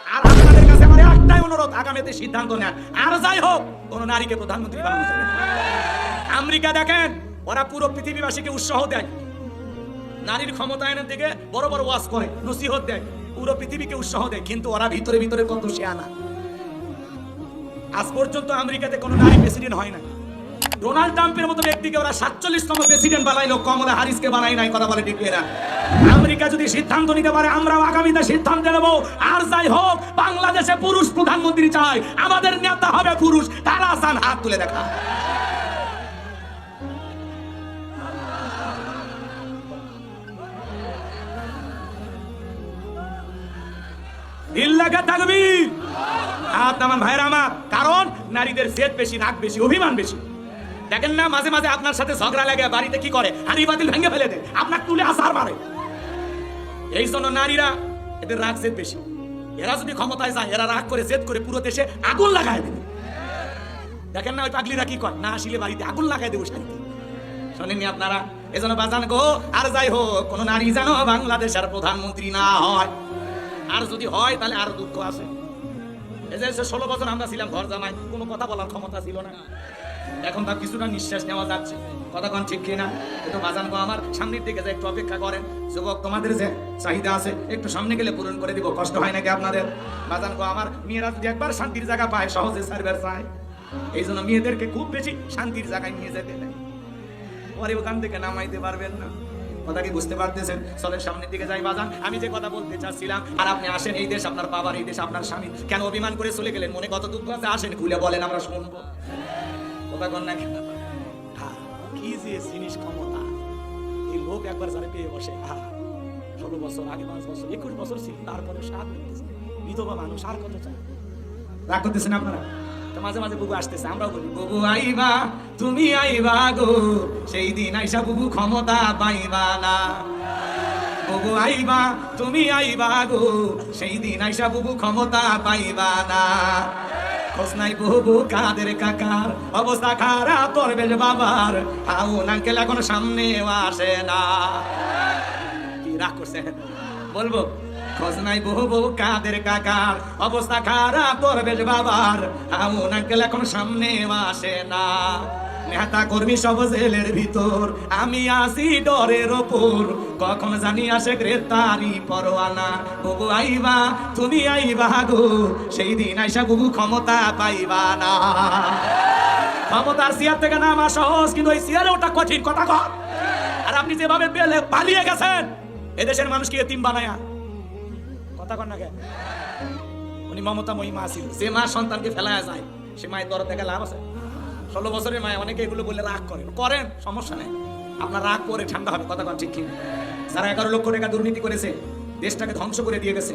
আর আপনাদের কাছে আমার একটাই অনুরোধ, আগামীতে সিদ্ধান্ত নেন আর যাই হোক, কোন নারীকে প্রধানমন্ত্রী বানানো আমেরিকা দেখেন, ওরা পুরো পৃথিবীবাসীকে উৎসাহ দেয়। নারীর ক্ষমতায়নের দিকে বড় বড় ওয়াজ করে, নসিহত দেয়। পুরো পৃথিবীকে উৎসাহ দেয়, কিন্তু ওরা ভিতরে ভিতরে কত শেয়ানা আজ পর্যন্ত আমেরিকাতে কোনো নারী প্রেসিডেন্ট হয় না ডোনাল্ড ট্রাম্পের মতো ব্যক্তিকে ওরা সাতচল্লিশতম প্রেসিডেন্ট বানাইলো, কমলা হারিসকে বানাই নাই, কথা বলে ঠিক আমেরিকা যদি সিদ্ধান্ত নিতে পারে, আমরাও আগামীতে সিদ্ধান্ত নেব। আর যাই হোক, বাংলাদেশে পুরুষ প্রধানমন্ত্রী চাই, আমাদের নেতা হবে পুরুষ, তারা আসান, হাত তুলে দেখা। ইল্লাকা তাকবীর। নামান ভাইরা আমার, কারণ নারীদের জেদ বেশি রাগ বেশি, অভিমান বেশি। দেখেন না, মাঝে মাঝে আপনার সাথে ঝগড়া লাগে, বাড়িতে কি করে? হাড়ি বাতিল ভেঙে ফেলে দেয়, আপনার তুলে আসার মারে। এই জন্য নারীরা এদের রাগ জেদ বেশি। এরা যদি ক্ষমতায় যায়, এরা রাগ করে, জেদ করে পুরো দেশে আগুন লাগায় দেবে। দেখেন না, ওই পাগলিরা কি কয় না আসলে বাড়িতে আগুন লাগাই দেবো শাড়িতে। শোনেননি আপনারা? এজন্য বাজান গো, আর যাই হোক, কোন নারী যেন বাংলাদেশের প্রধানমন্ত্রী না হয়। আর যদি হয়, তাহলে আর দুঃখ আছে। এই যে ষোলো বছর আমরা ছিলাম ঘর জামাই, কোনো কথা বলার ক্ষমতা ছিল না। এখন তার কিছুটা নিঃশ্বাস নেওয়া যাচ্ছে। কোন ঠিক কিনা? একটু বাজান গো আমার। সামনের দিকে যে একটু অপেক্ষা করেন। যুবক, তোমাদের যে চাহিদা আছে, একটু সামনে গেলে পূরণ করে দিব। কষ্ট হয় নাকি আপনাদের? বাজান গো আমার, মেয়েরা যদি একবার শান্তির জায়গা পায়, সহজে সার্ভার চায়। এই জন্য মেয়েদেরকে খুব বেশি শান্তির জায়গায় নিয়ে যেতে নেই। পরে ওখান থেকে নামাইতে পারবেন না। কথা কি বুঝতে পারতেছেন? চলেন সামনের দিকে যাই বাজান। আমি যে কথা বলতে চাচ্ছিলাম, আর আপনি আসেন এই দেশ, আপনার বাবার এই দেশ, আপনার স্বামী। কেন অভিমান করে চলে গেলেন? মনে কত দুঃখ আছে? আসেন, খুলে বলেন, আমরা শুনব। কথা কন না কেন? কি যে জিনিস ক্ষমতা। এই লোক একবার যারা পেয়ে বসে ষোলো বছর আগে, পাঁচ বছর, একুশ বছর ছিল তারপরে সাত হইতেছে। বিধবা মানুষ, আর কত চায়? রাগ করতেছেন আপনারা? তো মাঝে মাঝে বুবু আসতেছে, আমরাও বলি, বুবু আইবা, তুমি আইবা গো, সেই দিন আইসা বুবু ক্ষমতা পাইবা না। বুবু আইবা, তুমি আইবা গো, সেই দিন আইসা বুবু ক্ষমতা পাইবা না। খোঁজ নাই বুবু কাদের কাকার অবস্থা খারাপ করবে বাবার। হাউন আঙ্কেল এখন সামনেও আসে না। কি রাগ করছেন? বলব, খোঁজ নাই বহু বহু কাদের কাকার অবস্থা খারাপ করবে বাবার। আমন আঙ্কেল এখন সামনে আসে না। নেতা কর্মী সব জেলের ভিতর, আমি আসি ডরের ওপর। কখন জানি আসে গ্রেতারি পরোয়ানা। বুবু আইবা, তুমি আইবা গো, সেই দিন আইসা বুবু ক্ষমতা পাইবা না। ক্ষমতার চেয়ার থেকে নামা সহজ, কিন্তু ওই চেয়ারে ওটা কঠিন কথা কর আর আপনি যেভাবে পেলে পালিয়ে গেছেন, এদেশের মানুষকে এতিম বানায়া। কথা কর না কেন? উনি মমতা মহিমা ছিল যে মা সন্তানকে ফেলায়া যায়, সে মায়ের দর থেকে লাভ আছে। ষোলো বছরের মায়, অনেকে এগুলো বলে রাগ করেন। করেন, সমস্যা নেই। আপনার রাগ করে ঠান্ডা হবে, কথা কন ঠিক কি? যারা এগারো লক্ষ টাকা দুর্নীতি করেছে, দেশটাকে ধ্বংস করে দিয়ে গেছে।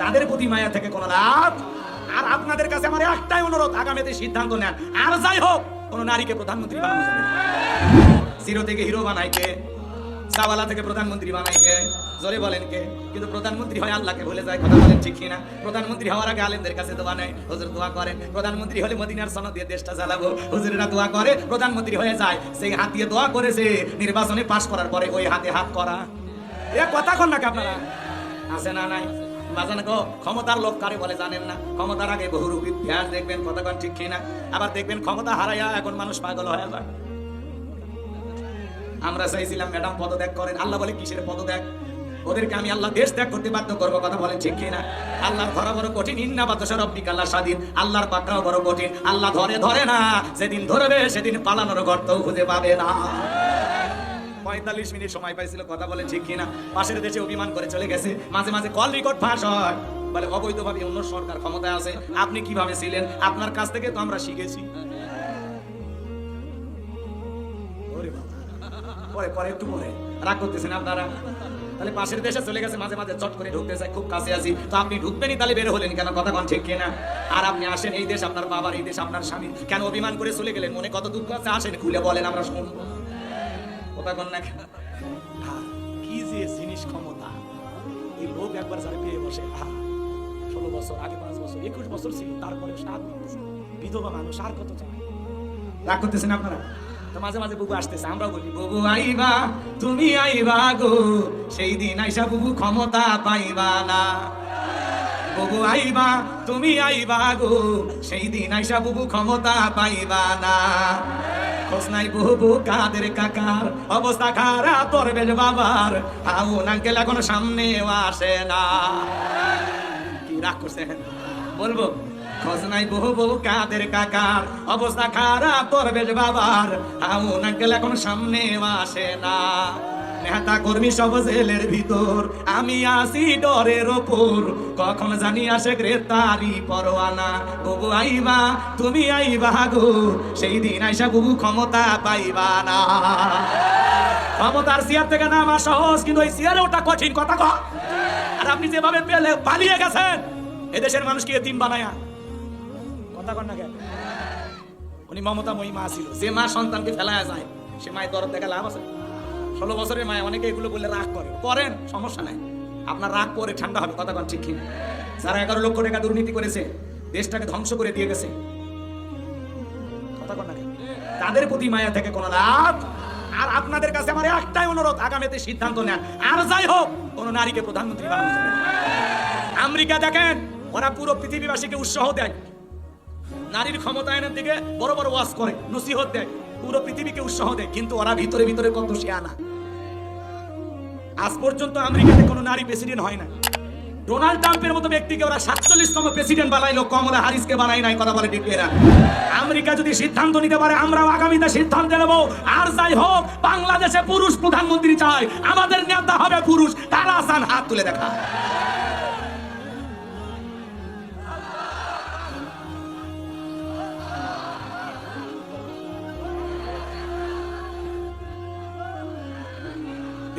তাদের প্রতি মায়া থেকে কোনো রাগ? আর আপনাদের কাছে আমার একটাই অনুরোধ, আগামীতে সিদ্ধান্ত নেন। আর যাই হোক, কোন নারীকে প্রধানমন্ত্রী বানানো যাবে জিরো থেকে হিরো বানাইকে সাওয়ালা থেকে প্রধানমন্ত্রী বানাইকে জোরে বলেন কে? কিন্তু প্রধানমন্ত্রী হয় আল্লাহকে ভুলে যায়, কথা বলেন ঠিক কিনা? প্রধানমন্ত্রী হওয়ার আগে আলেমদের কাছে দোয়া নেয়, হুজুর দোয়া করেন। প্রধানমন্ত্রী হলে মদিনার সনদ দিয়ে দেশটা চালাবো হুজুরেরা দোয়া করে, প্রধানমন্ত্রী হয়ে যায়। সেই হাত দিয়ে দোয়া করেছে, নির্বাচনে পাশ করার পরে ওই হাতে হাত করা। এ কথা কন নাকি আপনারা? আছে না নাই? বাজান গো, ক্ষমতার লোক কারে বলে জানেন না? ক্ষমতার আগে বহুরূপী ইতিহাস দেখবেন কতক্ষণ ঠিক কিনা? আবার দেখবেন ক্ষমতা হারাইয়া এখন মানুষ পাগল হয়ে যায়। আমরা চাইছিলাম, ম্যাডাম, পদত্যাগ করেন। আল্লাহ বলে, কিসের পদত্যাগ? ওদেরকে আমি আল্লাহ দেশ ত্যাগ করতে বাধ্য করব, কথা বলেন ঠিক কিনা? আল্লাহর ধরা বড় কঠিন, ইন্না বাতাসা রব্বিক আল্লাহ স্বাধীন আল্লাহর পাকড়াও বড় কঠিন, আল্লাহ ধরে ধরে না সেদিন ধরবে সেদিন পালানোর গর্তও খুঁজে পাবে না। পঁয়তাল্লিশ মিনিট সময় পাইছিল, কথা বলে ঠিক কিনা? পাশের দেশে অভিমান করে চলে গেছে, মাঝে মাঝে কল রেকর্ড ফাঁস হয়। বলে, অবৈধভাবে অন্য সরকার ক্ষমতায় আছে, আপনি কীভাবে ছিলেন? আপনার কাছ থেকে তো আমরা শিখেছি। পরে পরে একটু পরে। রাগ করতেছেন আপনারা? তাহলে পাশের দেশে চলে গেছে মাঝে মাঝে চট করে ঢুকতে চাই খুব কাছে আছি। তো আপনি ঢুকবেনই তাহলে বের হলেন কেন? কথা কন ঠিক কিনা? আর আপনি আসেন এই দেশ আপনার বাবার এই দেশ আপনার স্বামী। কেন অভিমান করে চলে গেলেন? মনে কত দুঃখ আছে? আসেন খুলে বলেন আমরা শুনব কথা কন না কি যে জিনিস ক্ষমতা। এই লোক একবার যারা পেয়ে বসে। ষোলো বছর আগে পাঁচ বছর একুশ বছর ছিল তারপরে সাত বিধবা মানুষ আর কত চায়? রাগ করতেছেন আপনারা? তো মাঝে মাঝে বুবু আসতেছে আমরা বলি, বুবু আইবা, তুমি আইবা গো, সেই দিন আইসা বুবু ক্ষমতা পাইবা না। বুবু আইবা, তুমি আইবা গো, সেই দিন আইসা বুবু ক্ষমতা পাইবা না। খোঁজ নাই বুবু কাদের কাকার, অবস্থা খারাপ করবে যে বাবার, আউন আঙ্কেল এখন সামনেও আসে না। কি রাগ করছেন বলব। খোঁজ নাই বহু কাদের কাকার। অবস্থা খারাপ করবে যে বাবার। আউন আঙ্কেল এখন সামনে আসে না। নেতা কর্মী সব জেলের ভিতর। আমি আসি ডরের ওপর। কখন জানি আসে গ্রেতারি পরোয়ানা। বুবু আইবা, তুমি আইবা গো। সেই দিন আইসা বুবু ক্ষমতা পাইবা না। ক্ষমতার চেয়ার থেকে নামা সহজ, কিন্তু ওই চেয়ারে ওটা কঠিন কথা কয় আর আপনি যেভাবে পেলে পালিয়ে গেছেন, এদেশের মানুষকে এতিম বানায়া। কথা কন না কেন? উনি মমতা মহিমা ছিল যে মা সন্তানকে ফেলায়া যায়, সে মায়ের দরদ দেখা লাভ আছে? ষোলো বছরের মায় অনেকে এগুলো বললে রাগ করে। করেন, সমস্যা নাই। আপনার রাগ পরে ঠান্ডা হবে, কথা কন ঠিক কিনা? যারা এগারো লক্ষ টাকা দুর্নীতি করেছে, দেশটাকে ধ্বংস করে দিয়ে গেছে। কথা কন না কেন? তাদের প্রতি মায়া থেকে কোনো লাভ আর আপনাদের কাছে আমার একটাই অনুরোধ, আগামীতে সিদ্ধান্ত নেন আর যাই হোক, কোন নারীকে প্রধানমন্ত্রী বানানো আমেরিকা দেখেন, ওরা পুরো পৃথিবীবাসীকে উৎসাহ দেয়। নারীর ক্ষমতায়নের দিকে বড় বড় ওয়াজ করে, নসিহত দেয়, পুরো পৃথিবীকে উৎসাহ দেয়, কিন্তু ওরা ভিতরে ভিতরে কত শিয়ানা আজ পর্যন্ত আমেরিকাতে কোনো নারী প্রেসিডেন্ট হয় না ডোনাল্ড ট্রাম্পের মতো ব্যক্তিকে ওরা সাতচল্লিশতম প্রেসিডেন্ট বানাইলো, কমলা হারিসকে বানাই নাই, কথা বলে ডিপ্লেরা আমেরিকা যদি সিদ্ধান্ত নিতে পারে, আমরাও আগামীতে সিদ্ধান্ত নেব, আর যাই হোক, বাংলাদেশে পুরুষ প্রধানমন্ত্রী চায়, আমাদের নেতা হবে পুরুষ, তারা আসান হাত তুলে দেখা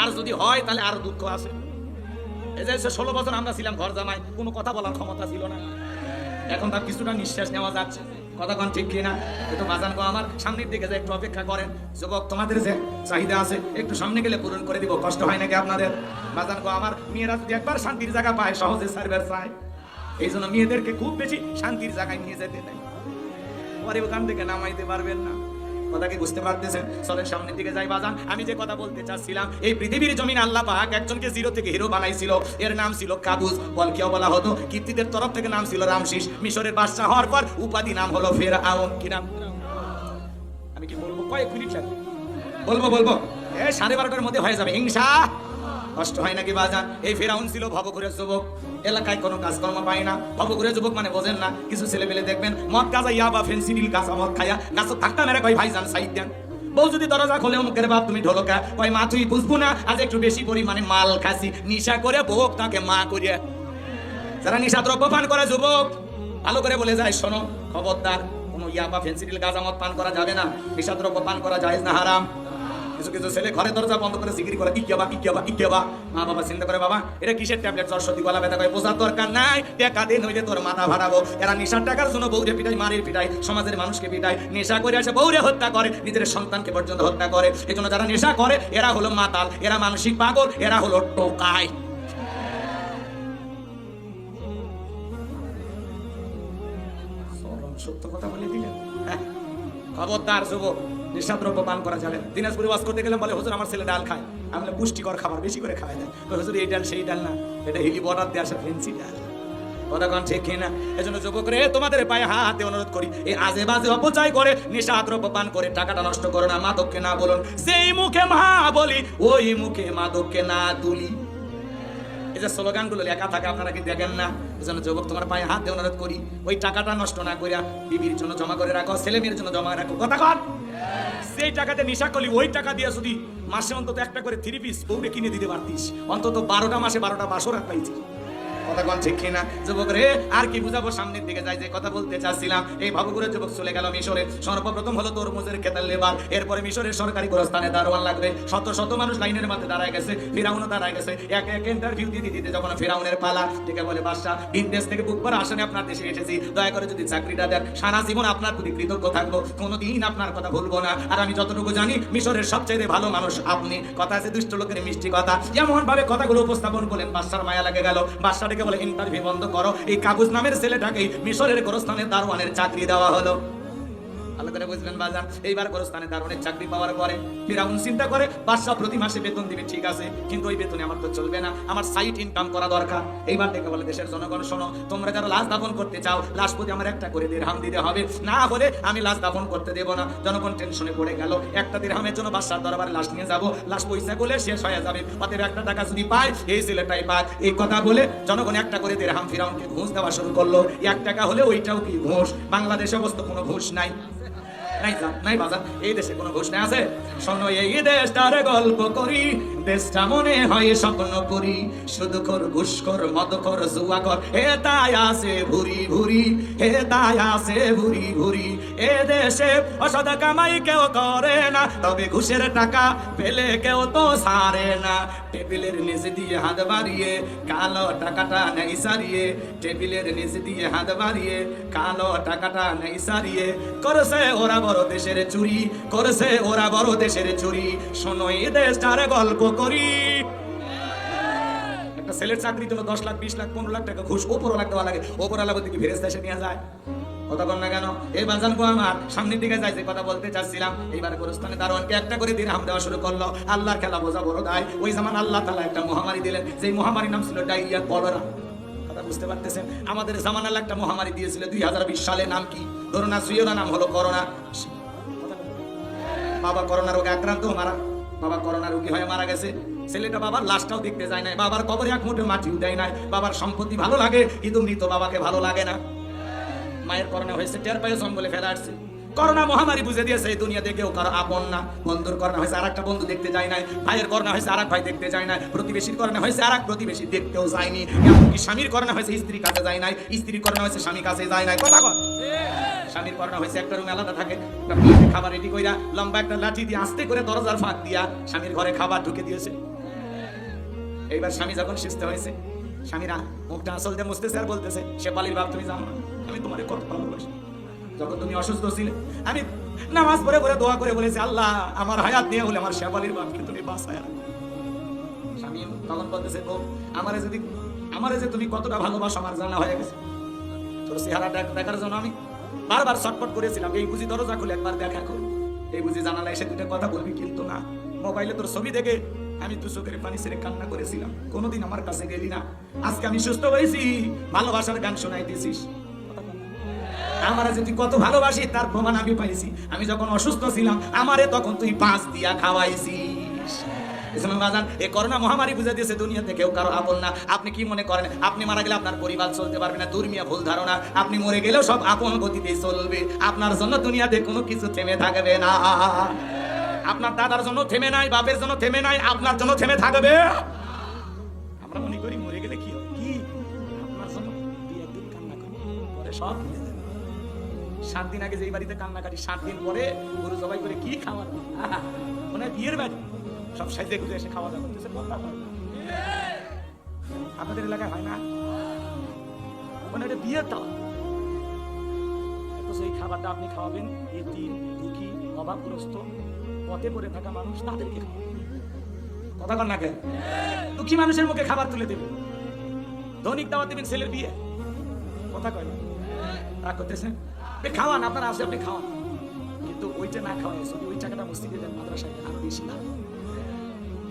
আর যদি হয়, তাহলে আর দুঃখ আছে। এই যে ষোলো বছর আমরা ছিলাম ঘর জামাই, কোনো কথা বলার ক্ষমতা ছিল না। এখন তার কিছুটা নিঃশ্বাস নেওয়া যাচ্ছে। কথা কোন ঠিক কিনা? কিন্তু বাজান গো আমার, সামনের দিকে যে একটু অপেক্ষা করেন। যুবক, তোমাদের যে চাহিদা আছে, একটু সামনে গেলে পূরণ করে দিব। কষ্ট হয় নাকি আপনাদের? বাজান গো আমার, মেয়েরা যদি একবার শান্তির জায়গা পায়, সহজে সার্ভার চায়। এই জন্য মেয়েদেরকে খুব বেশি শান্তির জায়গায় নিয়ে যেতে নেই পরে ওখান থেকে নামাইতে পারবেন না। কথা কি বুঝতে পারতেছেন? চলেন সামনের দিকে যাই বাজান। আমি যে কথা বলতে চাচ্ছিলাম, এই পৃথিবীর জমিন আল্লাহ পাক একজনকে জিরো থেকে হিরো বানাইছিল। এর নাম ছিল কাবুজ। বল কেউ বলা হতো? কীর্তিদের তরফ থেকে নাম ছিল রামশিস। মিশরের বাদশাহ হওয়ার পর উপাধি নাম হলো ফের আওম কি নাম? আমি কি বলব? কয়েক মিনিট লাগবে। বলব বলব। এ, সাড়ে বারোটার মধ্যে হয়ে যাবে। হিংসা! কষ্ট হয় নাকি বাজান এই ফেরাউন ছিল ভবঘুরের যুবক। এলাকায় কোনো কাজকর্ম পায় না। ভবঘুরের যুবক মানে বোঝেন না। কিছু ছেলে পেলে দেখবেন, মদ গাজা ইয়া বা ফেন্সিডিল গাছা মদ খায়া, গাছ ধাক্কা মেরে কয় ভাইজান সাইড দেন বউ যদি দরজা খোলে মুখের বাপ, তুমি ঢোলকা কয় মা, তুই বুঝব না, আজ একটু বেশি পরিমাণে মাল খাসি। নিশা করে বউক তাকে মা করিয়া। যারা নিশা দ্রব্য পান করে যুবক, ভালো করে বলে যায়, শোনো, খবরদার, কোনো ইয়া বা ফেন্সিডিল গাঁজা মদ পান করা যাবে না। নিশা দ্রব্য পান করা যায় না, হারাম। কিছু কিছু ছেলে ঘরে দরজা বন্ধ করে সিগরি করে ইকিয়াবা ইকিয়াবা ইকিয়াবা মা বাবা চিন্তা করে, বাবা, এটা কিসের ট্যাবলেট? জ্বর, সর্দি, গলা ব্যথা করে বোঝার দরকার নাই, টাকা দিয়ে নইলে তোর মাথা ভাড়াবো। এরা নেশার টাকার জন্য বউরে পিটাই মারের পিটাই সমাজের মানুষকে পিটাই নেশা করে আসে বউরে হত্যা করে, নিজের সন্তানকে পর্যন্ত হত্যা করে। এই জন্য যারা নেশা করে, এরা হলো মাতাল, এরা মানসিক পাগল, এরা হলো টোকায় সত্য কথা বলে দিলেন? হ্যাঁ। খবরদার যুবক নিঃসাদ্রব্য পান করা যাবে। দিনাজপুরে ওয়াজ করতে গেলাম বলে, হুজুর, আমার ছেলে ডাল খায়। আমি পুষ্টিকর খাবার বেশি করে খাওয়াই দেয় হুজুর, এই ডাল, সেই ডাল না। এটা হিলি বর্ডার দিয়ে আসে ফেন্সি ডাল। কন ঠিক কিনা? এজন্য যুবক রে, তোমাদের পায়ে হাতে অনুরোধ করি, এই আজে বাজে অপচয় করে নেশা দ্রব্য পান করে টাকাটা নষ্ট করো না, মাদককে না বলুন। যেই মুখে মা বলি, ওই মুখে মাদককে না তুলি। যে স্লোগানগুলো লেখা থাকে, আপনারা কি দেখেন না? যেন যুবক তোমার পায়ে হাত দিয়ে অনুরোধ করি, ওই টাকাটা নষ্ট না করিয়া বিবির জন্য জমা করে রাখো, ছেলে মেয়ের জন্য জমা রাখো। কথা কন। সেই টাকাতে নিশা করলি, ওই টাকা দিয়ে যদি মাসে অন্তত একটা করে থ্রি পিস বউরে কিনে দিতে পারতিস, অন্তত বারোটা মাসে বারোটা বাসর পাইছিস কথা কোন ঠিক কিনা? যুবক রে, আর কি বুঝাবো? সামনের দিকে যাই যে কথা বলতে চাচ্ছিলাম। এই ভাবুপুরের যুবক চলে গেল মিশরে। সর্বপ্রথম হলো তরমুজের খেতার লেবার এরপরে মিশরের সরকারি গোরস্থানে দারোয়ান লাগবে। শত শত মানুষ লাইনের মাঝে দাঁড়ায় গেছে, ফিরাউনও দাঁড়ায় গেছে। এক এক ইন্টারভিউ দিতে দিতে যখন ফিরাউনের পালা, ডেকে বলে, বাদশাহ দেশ থেকে বুক আসেনি আপনার দেশে এসেছি। দয়া করে যদি চাকরিটা দেন, সারা জীবন আপনার প্রতি কৃতজ্ঞ থাকব। কোনোদিন আপনার কথা ভুলবো না। আর আমি যতটুকু জানি, মিশরের সবচেয়ে ভালো মানুষ আপনি। কথা আছে দুষ্ট লোকের মিষ্টি কথা। যেমন ভাবে কথাগুলো উপস্থাপন করলেন, বাদশার মায়া লাগে গেল। বাদশা বলে ইন্টারভিউ বন্ধ করো। এই কাগজ নামের ছেলেটাকে মিশরের গোরস্থানের দারোয়ানের চাকরি দেওয়া হলো। ভালো করে বুঝলেন বাজার। এইবার গোরস্থানে দারুণের চাকরি পাওয়ার পরে ফিরাউন চিন্তা করে, বাদশাহ, প্রতি মাসে বেতন দিবে, ঠিক আছে, কিন্তু ওই বেতনে আমার তো চলবে না। আমার সাইট ইনকাম করা দরকার। এইবার দেখে বলে, দেশের জনগণ, শোনো, তোমরা যারা লাশ দাফন করতে চাও লাশ প্রতি আমার একটা করে দিরহাম দিতে হবে। না হলে আমি লাশ দাফন করতে দেব না। জনগণ টেনশনে পড়ে গেল। একটা দিরহামের জন্য বাদশার দরবারে লাশ নিয়ে যাব। লাশ পয়সা করলে শেষ হয়ে যাবে। অতএব একটা টাকা যদি পায়, এই ছেলেটাই পাক। এই কথা বলে জনগণ একটা করে দিরহাম ফিরাউনকে ঘুষ দেওয়া শুরু করল। এক টাকা হলে ওইটাও কি ঘুষ? বাংলাদেশে অবস্থা কোনো ঘুষ নাই। নাই যা- নাই বাজান এই দেশে কোনো ঘোষ নাই আছে? শোনো এই দেশটার গল্প করি। দেশটা মনে হয় স্বপ্ন করি শুধু কর ঘুষ কর মদ কর জুয়া কর হে তাই আছে ভুরি ভুরি হে তাই আছে ভুরি ভুরি। এ দেশে অসদ কামাই কেউ করে না, তবে ঘুষের টাকা পেলে কেউ তো সারে না। টেবিলের নিচে দিয়ে হাত বাড়িয়ে, কালো টাকাটা নেই সারিয়ে, টেবিলের নিচে দিয়ে হাত বাড়িয়ে, কালো টাকাটা নেই সারিয়ে। করছে ওরা বড় দেশের চুরি, করছে ওরা বড় দেশের চুরি। শোনো এই দেশটার গল্প করি। একটা ছেলের চাকরি জন্য দশ লাখ, বিশ লাখ, পনেরো লাখ টাকা ঘুষ ওপরও লাখ দেওয়া লাগে। ওপর আলাদা দিকে ফেরেস দেশে নিয়ে যায়। কথা না কেন? এই বাজান আমার, সামনের দিকে যাই যে কথা বলতে চাচ্ছিলাম। গোরস্থানে দারোয়ানকে একটা করে দিরহাম দেওয়া শুরু করল। আল্লাহর খেলা বোঝা বড় দায়। ওই আল্লাহ তালা একটা মহামারী দিলেন। মহামারীর নাম ছিল ডাইরিয়া কলেরা। কথা বুঝতে পারতেছেন? আমাদের জামানাল একটা মহামারী দিয়েছিল দুই হাজার বিশ সালে নাম কি? ধরুন না নাম হলো করোনা। বাবা, করোনা রোগে আক্রান্ত মারা। বাবা করোনা রোগী হয়ে মারা গেছে। ছেলেটা বাবার লাশটাও দেখতে যায় নাই। বাবার কবরে এক মুঠে মাটিও দেয় নাই। বাবার সম্পত্তি ভালো লাগে, কিন্তু মৃত বাবাকে ভালো লাগে না। মায়ের করোনা হয়েছে, টের পায়ে জঙ্গলে ফেলা আসছে। করোনা মহামারী বুঝে দিয়েছে এই দুনিয়াতে কেউ কারও আপন না। বন্ধুর করোনা হয়েছে আর একটা বন্ধু দেখতে যায় নাই, ভাইয়ের করোনা হয়েছে আর ভাই দেখতে যায় না প্রতিবেশীর করোনা হয়েছে আর এক প্রতিবেশী দেখতেও যায়নি। এমনকি স্বামীর করোনা হয়েছে স্ত্রীর কাছে যায় নাই, স্ত্রীর করোনা হয়েছে স্বামী কাছে যায় নাই। কথা কর স্বামীর করোনা হয়েছে একটা রুমে আলাদা থাকে খাবার রেডি কইরা লম্বা একটা লাঠি দিয়ে আস্তে করে দরজার ফাঁক দিয়া স্বামীর ঘরে খাবার ঢুকে দিয়েছে। এইবার স্বামী যখন সুস্থ হয়েছে, স্বামীরা মুখটা আসল দিয়ে মুছতেছে আর বলতেছে, সে পালির বাপ, তুমি জানো আমি তোমার কত ভালোবাসি। যখন তুমি অসুস্থ ছিলে, আমি নামাজ পড়ে পড়ে দোয়া করে বলেছি, আল্লাহ, আমার হায়াত নিয়ে হলে আমার শেফালির বাপকে তুমি বাঁচায় রাখো। স্বামী তখন বলতেছে, ও, আমারে যদি, আমারে যে তুমি কতটা ভালোবাসো, আমার জানা হয়ে গেছে। তোর চেহারা দেখার জন্য আমি বারবার ছটফট করেছিলাম, এই বুঝি দরজা খুলে একবার দেখা কর। এই বুঝি জানালা এসে দুটো কথা বলবি কিন্তু না। মোবাইলে তোর ছবি দেখে আমি দু চোখের পানি ছেড়ে কান্না করেছিলাম। কোনোদিন আমার কাছে গেলি না। আজকে আমি সুস্থ হয়েছি। ভালোবাসার গান শোনাই দিছিস আমার যে তুই কত ভালোবাসি, তার প্রমাণ আমি পাইছি। আমি যখন অসুস্থ ছিলাম, আমারে তখন তুই পাঁচ দিয়া খাওয়াইছিস। বাজান এই করোনা মহামারী বুঝে দিয়েছে দুনিয়াতে কেউ কারও আপন না। আপনি কি মনে করেন, আপনি মারা গেলে আপনার পরিবার চলতে পারবে না? দুর্মিয়া, ভুল ধারণা। আপনি মরে গেলেও সব আপন গতিতে চলবে। আপনার জন্য দুনিয়াতে কোনো কিছু থেমে থাকবে না। আপনার দাদার জন্য থেমে নাই, বাপের জন্য থেমে নাই, আপনার জন্য থেমে থাকবে। আমরা মনে করি মরে গেলে কি হবে? কি? আপনার জন্য একদিন কান্না করি। পরে সব। সাত দিন আগে যেই বাড়িতে কান্নাকাটি সাত দিন পরে গরু জবাই করে কি খাওয়া আহা, বিয়ের বাড়ি। সব সাইজে গুজে এসে খাওয়া দাওয়া করতেছে আপনাদের এলাকায় হয় না? মানে এটা বিয়ের দাওয়া। সেই খাবারটা আপনি খাওয়াবেন এতিম দুঃখী অভাবগ্রস্ত পথে পড়ে থাকা মানুষ তাদেরকে কথা কর না কেন? দুঃখী মানুষের মুখে খাবার তুলে দেবেন। ধনিক দাওয়া দেবেন ছেলের বিয়ে। কথা কয় না। রাগ করতেছেন? খাওয়ান, আপনার আছে, আপনি খাওয়ান। কিন্তু ওইটা না খাওয়াই যদি ওই টাকাটা মসজিদে দেন, মাদ্রাসায় আরও বেশি না।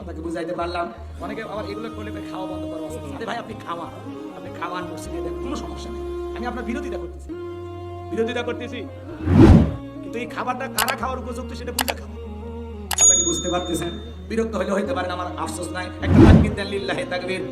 আপনাকে বুঝাইতে পারলাম। অনেকে আবার এগুলো করলে খাওয়া বন্ধ করা আরে ভাই, আপনি খাওয়ান। আপনি খাওয়ান, মসজিদে দেন, কোনো সমস্যা নেই। আমি আপনার বিরোধিতা করতেছি। বিরোধিতা করতেছি। কিন্তু এই খাবারটা কারা খাওয়ার উপযুক্ত সেটা বুঝে খাব। আপনাকে বুঝতে পারতেছেন? বিরক্ত হলে হইতে পারেন আমার আফসোস নাই। একটা তাকবীর দেন, লিল্লাহি তাকবীর।